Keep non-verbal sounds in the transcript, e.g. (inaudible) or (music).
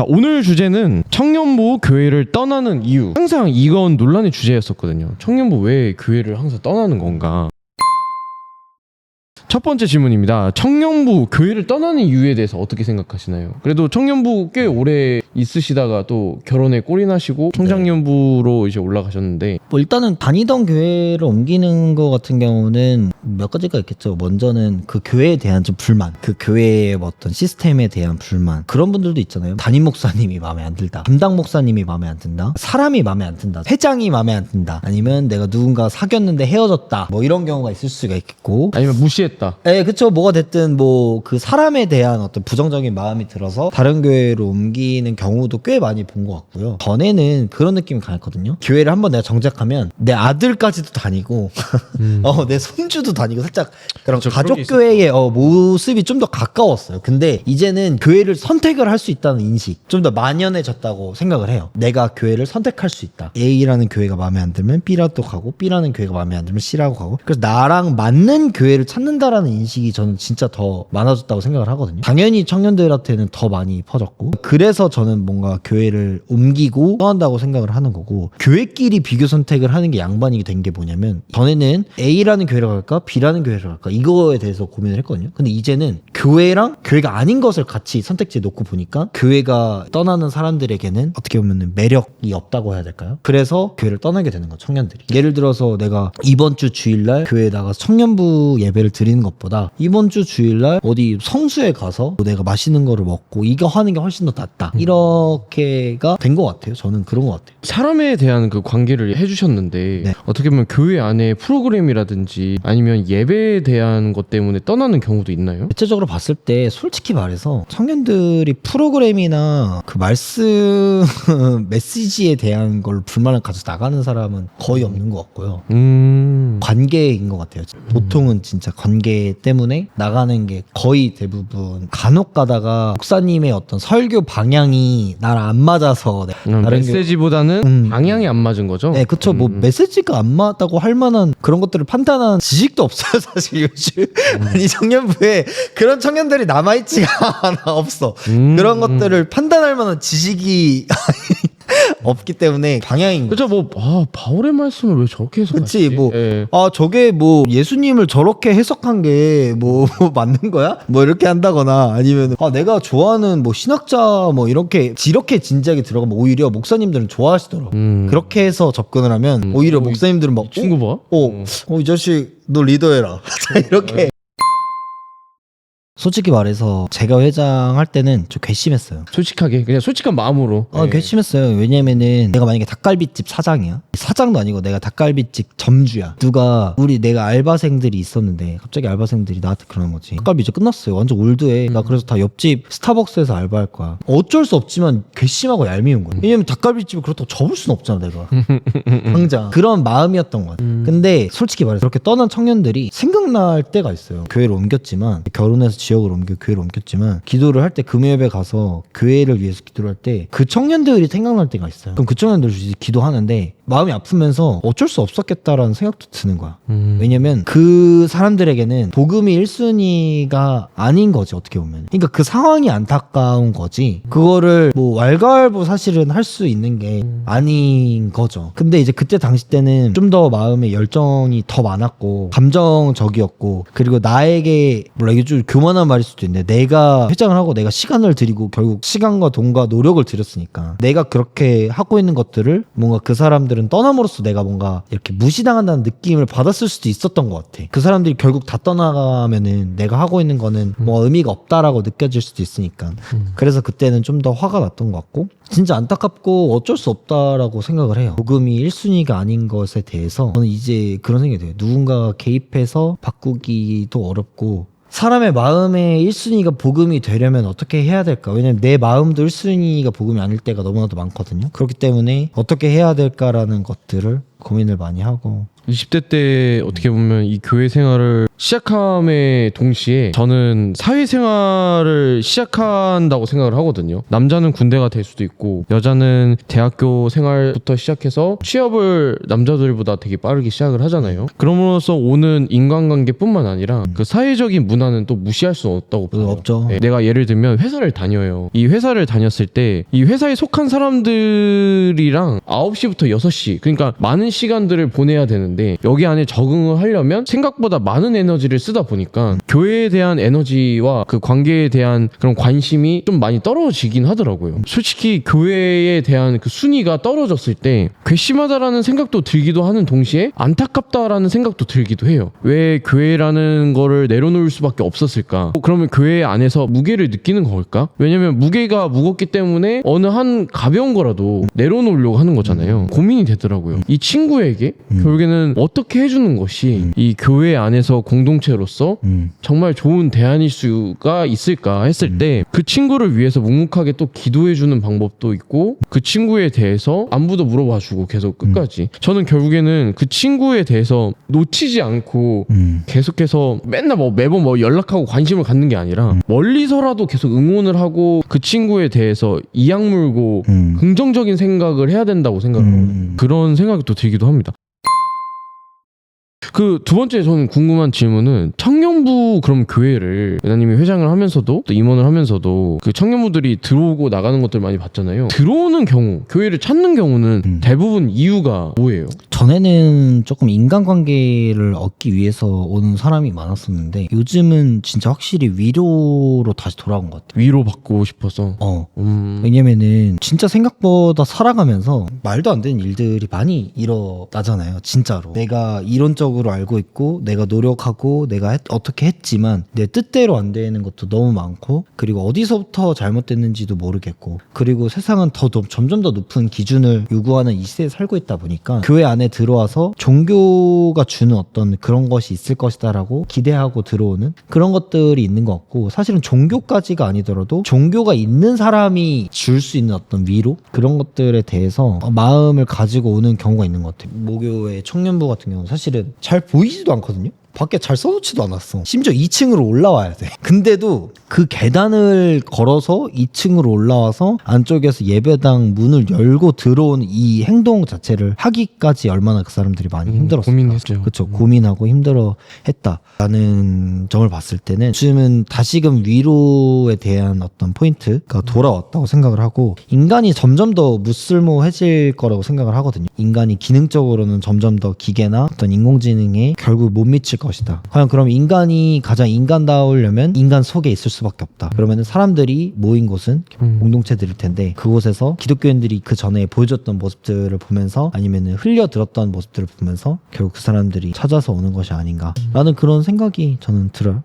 자, 오늘 주제는 청년부 교회를 떠나는 이유. 항상 이건 논란의 주제였었거든요. 청년부 왜 교회를 항상 떠나는 건가? 첫 번째 질문입니다. 청년부 교회를 떠나는 이유에 대해서 어떻게 생각하시나요? 그래도 청년부 꽤 오래 있으시다가 또 결혼에 꼴이 나시고 청장년부로 이제 올라가셨는데 뭐 일단은 다니던 교회를 옮기는 거 같은 경우는 몇 가지가 있겠죠. 먼저는 그 교회에 대한 좀 불만, 그 교회의 뭐 어떤 시스템에 대한 불만 그런 분들도 있잖아요. 담임 목사님이 마음에 안 들다, 담당 목사님이 마음에 안 든다, 사람이 마음에 안 든다, 회장이 마음에 안 든다, 아니면 내가 누군가 사귀었는데 헤어졌다, 뭐 이런 경우가 있을 수가 있겠고. 아니면 무시했 다. 예, 그쵸. 뭐가 됐든 뭐 그 사람에 대한 어떤 부정적인 마음이 들어서 다른 교회로 옮기는 경우도 꽤 많이 본 것 같고요. 전에는 그런 느낌이 강했거든요. 교회를 한번 내가 정착하면 내 아들까지도 다니고, (laughs) 어, 내 손주도 다니고 살짝 그런 그쵸, 가족 그런 게 교회의 어, 모습이 좀 더 가까웠어요. 근데 이제는 교회를 선택을 할 수 있다는 인식 좀 더 만연해졌다고 생각을 해요. 내가 교회를 선택할 수 있다. A라는 교회가 마음에 안 들면 B라도 가고 B라는 교회가 마음에 안 들면 C라고 가고 그래서 나랑 맞는 교회를 찾는다 라는 인식이 저는 진짜 더 많아졌다고 생각을 하거든요. 당연히 청년들한테는 더 많이 퍼졌고 그래서 저는 뭔가 교회를 옮기고 떠난다고 생각을 하는 거고 교회끼리 비교 선택을 하는 게 양반이 된 게 뭐냐면 전에는 A라는 교회를 갈까 B라는 교회를 갈까 이거에 대해서 고민을 했거든요. 근데 이제는 교회랑 교회가 아닌 것을 같이 선택지에 놓고 보니까 교회가 떠나는 사람들에게는 어떻게 보면 매력이 없다고 해야 될까요? 그래서 교회를 떠나게 되는 거죠, 청년들이. 예를 들어서 내가 이번 주 주일날 교회에 나가 청년부 예배를 드리는 것보다 이번 주 주일날 어디 성수에 가서 내가 맛있는 거를 먹고 이거 하는 게 훨씬 더 낫다. 이렇게가 된 것 같아요. 저는 그런 것 같아요. 사람에 대한 그 관계를 해주셨는데 네. 어떻게 보면 교회 안에 프로그램이라든지 아니면 예배에 대한 것 때문에 떠나는 경우도 있나요? 대체적으로 봤을 때 솔직히 말해서 청년들이 프로그램이나 그 말씀 (laughs) 메시지에 대한 걸 불만을 가지고 나가는 사람은 거의 없는 것 같고요. 음. 관계인 것 같아요. 보통은 진짜 관계 때문에 나가는 게 거의 대부분 간혹 가다가 목사님의 어떤 설교 방향이 나랑 안 맞아서 내- 음, 다른 교- 메시지보다는 음. 방향이 안 맞은 거죠? 네, 그쵸. 뭐, 음. 메시지가 안 맞다고 할 만한 그런 것들을 판단한 지식도 없어요, (laughs) 사실 요즘. 음. 아니, 청년부에 그런 청년들이 남아있지가 (laughs) 않아, 없어. 음. 그런 것들을 판단할 만한 지식이 (laughs) 없기 때문에 방향인 거죠. 그죠 뭐 아, 바울의 말씀을 왜 저렇게 해석하지? 그치, 뭐. 예. 아, 저게 뭐, 예수님을 저렇게 해석한 게 뭐, (laughs) 맞는 거야? 뭐, 이렇게 한다거나, 아니면, 아, 내가 좋아하는 뭐, 신학자 뭐, 이렇게, 이렇게 진지하게 들어가면 오히려 목사님들은 좋아하시더라고. 음. 그렇게 해서 접근을 하면 음. 오히려 어, 이- 목사님들은 막, 이 친구 봐. 어, 어, 이 자식, 너 리더해라. 이렇게. 솔직히 말해서 제가 회장할 때는 좀 괘씸했어요. 솔직하게 그냥 솔직한 마음으로. 어, 예. 괘씸했어요. 왜냐면은 내가 만약에 닭갈비집 사장이야. 사장도 아니고 내가 닭갈비집 점주야. 누가 우리 내가 알바생들이 있었는데 갑자기 알바생들이 나한테 그러는 거지. 닭갈비 이제 끝났어요. 완전 올드해. 나 그래서 다 옆집 스타벅스에서 알바할 거야. 어쩔 수 없지만 괘씸하고 얄미운 거야. 왜냐면 닭갈비집을 그렇다고 접을 수는 없잖아, 내가. (laughs) 당장. 그런 마음이었던 것 같아. 근데 솔직히 말해서 그렇게 떠난 청년들이 생각날 때가 있어요. 교회를 옮겼지만 결혼해서 지역을 옮겨 교회를 옮겼지만 기도를 할 때 금요예배 가서 교회를 위해서 기도를 할 때 그 청년들이 생각날 때가 있어요. 그럼 그 청년들 이제 기도하는데 마음이 아프면서 어쩔 수 없었겠다라는 생각도 드는 거야. 음. 왜냐면 그 사람들에게는 복음이 1순위가 아닌 거지 어떻게 보면. 그러니까 그 상황이 안타까운 거지. 그거를 뭐 왈가왈부 사실은 할 수 있는 게 아닌 거죠. 근데 이제 그때 당시 때는 좀 더 마음의 열정이 더 많았고 감정적이었고 그리고 나에게 몰라 이게 좀 교만한 말일 수도 있는데 내가 회장을 하고 내가 시간을 들이고 결국 시간과 돈과 노력을 들였으니까 내가 그렇게 하고 있는 것들을 뭔가 그 사람들은 떠남으로써 내가 뭔가 이렇게 무시당한다는 느낌을 받았을 수도 있었던 것 같아. 그 사람들이 결국 다 떠나가면은 내가 하고 있는 거는 뭐 의미가 없다라고 느껴질 수도 있으니까. 그래서 그때는 좀 더 화가 났던 것 같고 진짜 안타깝고 어쩔 수 없다라고 생각을 해요. 복음이 1순위가 아닌 것에 대해서 저는 이제 그런 생각이 들어요. 누군가가 개입해서 바꾸기도 어렵고 사람의 마음의 1순위가 복음이 되려면 어떻게 해야 될까? 왜냐면 내 마음도 1순위가 복음이 아닐 때가 너무나도 많거든요. 그렇기 때문에 어떻게 해야 될까라는 것들을 고민을 많이 하고 20대 때 어떻게 보면 이 교회 생활을 시작함에 동시에 저는 사회 생활을 시작한다고 생각을 하거든요. 남자는 군대가 될 수도 있고 여자는 대학교 생활부터 시작해서 취업을 남자들보다 되게 빠르게 시작을 하잖아요. 그럼으로써 오는 인간관계뿐만 아니라 그 사회적인 문화는 또 무시할 수 없다고 봐요. 없죠. 네, 내가 예를 들면 회사를 다녀요. 이 회사를 다녔을 때 이 회사에 속한 사람들이랑 9시부터 6시 그러니까 많은 시간들을 보내야 되는데 여기 안에 적응을 하려면 생각보다 많은 에너지를 쓰다 보니까 교회에 대한 에너지와 그 관계에 대한 그런 관심이 좀 많이 떨어지긴 하더라고요. 솔직히 교회에 대한 그 순위가 떨어졌을 때 괘씸하다라는 생각도 들기도 하는 동시에 안타깝다라는 생각도 들기도 해요. 왜 교회라는 거를 내려놓을 수밖에 없었을까? 어, 그러면 교회 안에서 무게를 느끼는 걸까? 왜냐면 무게가 무겁기 때문에 어느 한 가벼운 거라도 내려놓으려고 하는 거잖아요. 고민이 되더라고요. 이 친구에게 결국에는 어떻게 해주는 것이 이 교회 안에서 공동체로서 음. 정말 좋은 대안일 수가 있을까 했을 때그 친구를 위해서 묵묵하게 또 기도해주는 방법도 있고 그 친구에 대해서 안부도 물어봐주고 계속 끝까지 저는 결국에는 그 친구에 대해서 놓치지 않고 음. 계속해서 맨날 뭐 매번 뭐 연락하고 관심을 갖는 게 아니라 멀리서라도 계속 응원을 하고 그 친구에 대해서 이악 물고 음. 긍정적인 생각을 해야 된다고 생각을 음. 하거든요. 그런 생각이 또 들기도 합니다. 그 두 번째 저는 궁금한 질문은 청년부 그럼 교회를 은하님이 회장을 하면서도 또 임원을 하면서도 그 청년부들이 들어오고 나가는 것들 많이 봤잖아요. 들어오는 경우 교회를 찾는 경우는 음. 대부분 이유가 뭐예요? 전에는 조금 인간관계를 얻기 위해서 오는 사람이 많았었는데 요즘은 진짜 확실히 위로로 다시 돌아온 것 같아요. 위로 받고 싶어서. 어. 음. 왜냐면은 진짜 생각보다 살아가면서 말도 안 되는 일들이 많이 일어나잖아요. 진짜로. 내가 이론적으로 알고 있고 내가 노력하고 내가 했- 어떻게 했지만 내 뜻대로 안 되는 것도 너무 많고 그리고 어디서부터 잘못됐는지도 모르겠고 그리고 세상은 더 높- 점점 더 높은 기준을 요구하는 이 시대에 살고 있다 보니까 교회 안에 들어와서 종교가 주는 어떤 그런 것이 있을 것이다라고 기대하고 들어오는 그런 것들이 있는 것 같고 사실은 종교까지가 아니더라도 종교가 있는 사람이 줄 수 있는 어떤 위로 그런 것들에 대해서 마음을 가지고 오는 경우가 있는 것 같아요. 모교의 청년부 같은 경우는 사실은 잘 보이지도 않거든요. 밖에 잘 써놓지도 않았어. 심지어 2층으로 올라와야 돼. (laughs) 근데도 그 계단을 걸어서 2층으로 올라와서 안쪽에서 예배당 문을 열고 들어오는 이 행동 자체를 하기까지 얼마나 그 사람들이 많이 음, 힘들었을까. 고민했죠. 그렇죠. 고민하고 힘들어 했다라는 점을 봤을 때는 요즘은 다시금 위로에 대한 어떤 포인트가 돌아왔다고 생각을 하고 인간이 점점 더 무쓸모해질 거라고 생각을 하거든요. 인간이 기능적으로는 점점 더 기계나 어떤 인공지능에 결국 못 미칠 것 이다. 과연 그럼 인간이 가장 인간다우려면 인간 속에 있을 수밖에 없다. 그러면 사람들이 모인 곳은 음. 공동체들일 텐데 그곳에서 기독교인들이 그 전에 보여줬던 모습들을 보면서 아니면은 흘려 들었던 모습들을 보면서 결국 그 사람들이 찾아서 오는 것이 아닌가라는 그런 생각이 저는 들어요.